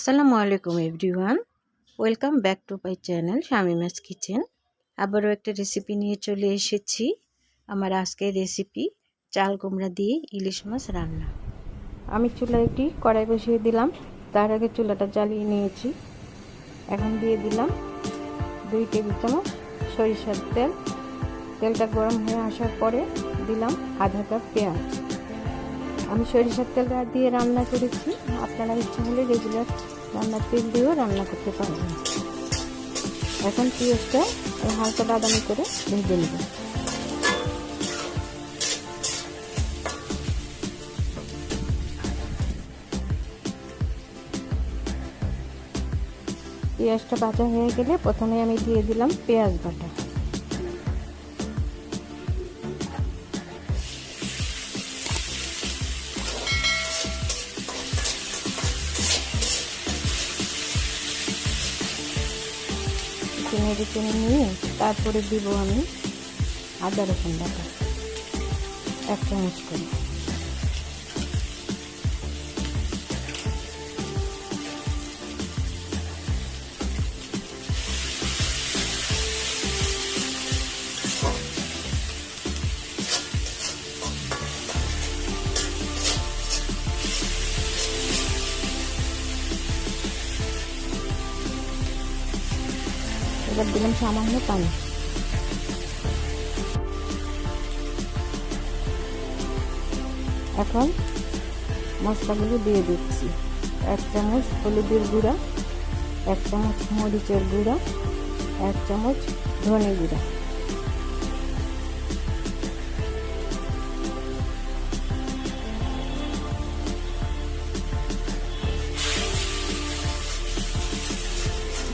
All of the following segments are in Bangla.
আসসালামু আলাইকুম everyone. Welcome back to my channel Shamima's kitchen. আবারও একটা রেসিপি নিয়ে চলে এসেছি। আমার আজকের রেসিপি চাল কুমড়া দিয়ে ইলিশ মাছ রান্না। আমি চুলায় একটি কড়াই বসিয়ে দিলাম। তার আগে চুলাটা জ্বালিয়ে নিয়েছি। এখন দিয়ে দিলাম দুই টেবিল চামচ সরিষার তেল। তেলটা গরম হয়ে আসার পরে দিলাম আধা কাপ পেঁয়াজ। আমি সরিষার তেল দিয়ে রান্না করেছি। আপনারা ইচ্ছা হলে রেগুলার রান্নার তেল দিয়েও রান্না করতে পারবেন এখন পেঁয়াজটা হালকা বাদামি করে ভেজে নেব। পেঁয়াজটা বাজা হয়ে গেলে প্রথমে আমি দিয়ে দিলাম পেঁয়াজ বাটা। নেড়ে চেড়ে নিয়ে তারপরে দিব আমি আদা রসুন বাটা। এক চামচ করে। এবার দিলাম সামান্য পানি। এখন মশলাগুলো দিয়ে দিচ্ছি। এক চামচ হলুদের গুঁড়া, এক চামচ মরিচের গুঁড়া, এক চামচ ধনে গুঁড়া।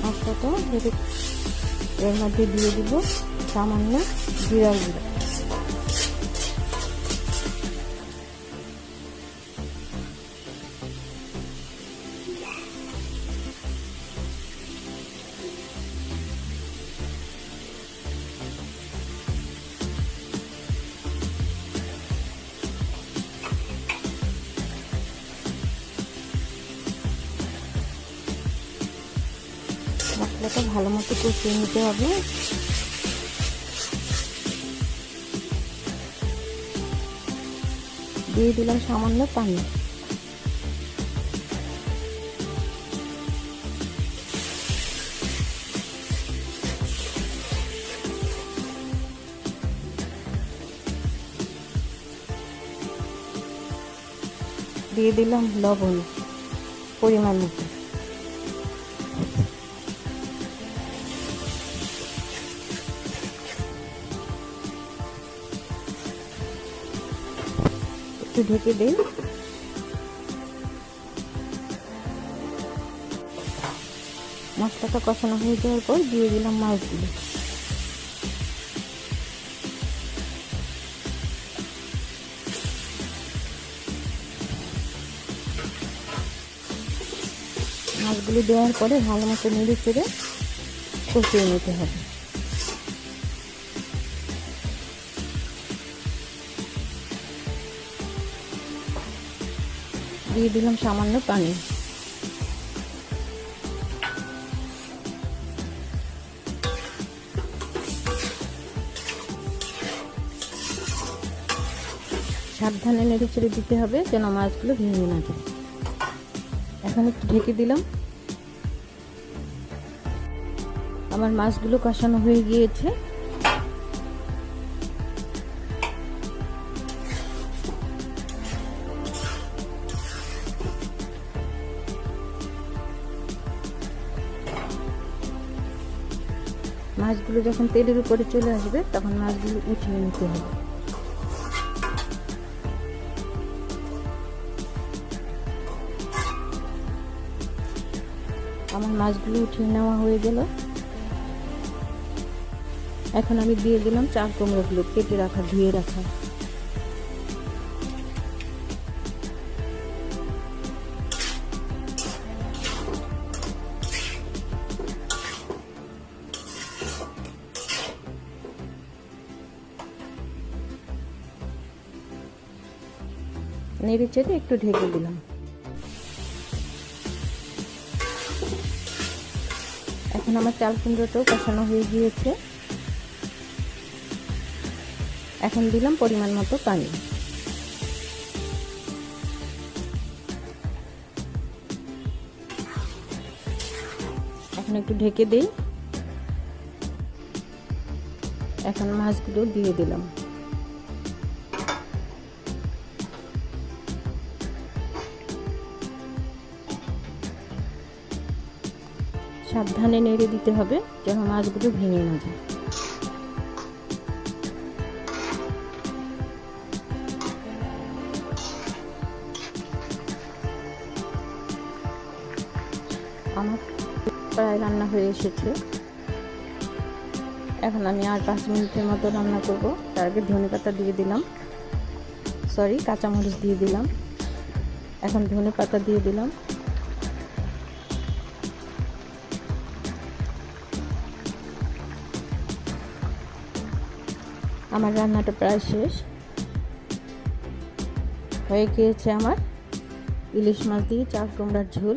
মশলাটা এর মধ্যে দিয়ে দিব সামান্য জিরার গুঁড়ো। মশলাটা ভালো মতো কষিয়ে নিতে হবে। দিয়ে দিলাম সামান্য পানি। দিয়ে দিলাম লবণ পরিমাণ মতো। একটু ঢেকে দিই মশলাটা কষানো হয়ে যাওয়ার পর দিয়ে দিলাম মাছগুলো। মাছগুলো দেওয়ার পরে ভালো মতো নেড়ে চেড়ে কষিয়ে নিতে হবে। দিয়ে দিলাম সামান্য পানি। সাবধানে নেড়ে চেড়ে দিতে হবে যেন মাছগুলো ভেঙে না যায়। এখন একটু ঢেকে দিলাম। আমার মাছগুলো কষানো হয়ে গিয়েছে। মাছগুলো যখন তেলের উপরে চলে আসবে, তখন মাছগুলো উঠিয়ে নিতে হবে। আমার মাছগুলো উঠিয়ে নেওয়া হয়ে গেল। এখন আমি দিয়ে দিলাম চার কুমড়োগুলো, কেটে রাখা, ধুয়ে রাখা। নেড়ে চেড়ে একটু ঢেকে দিলাম। এখন আমার চাল কুমড়োটাও কষানো হয়ে গিয়েছে। এখন দিলাম পরিমাণ মতো পানি। এখন একটু ঢেকে দিই। এখন মাছগুলো দিয়ে দিলাম। সাবধানে নেড়ে দিতে হবে, যেন মাছগুলো ভেঙে না যায়। আমার প্রায় রান্না হয়ে এসেছে। এখন আমি আর পাঁচ মিনিটের মতো রান্না করব। তার আগে ধনে পাতা দিয়ে দিলাম। সরি কাঁচামরিচ দিয়ে দিলাম। এখন ধনে পাতা দিয়ে দিলাম। আমার রান্নাটা প্রায় শেষ। হয়ে গিয়েছে আমার ইলিশ মাছ দিয়ে চাল কুমড়ার ঝোল।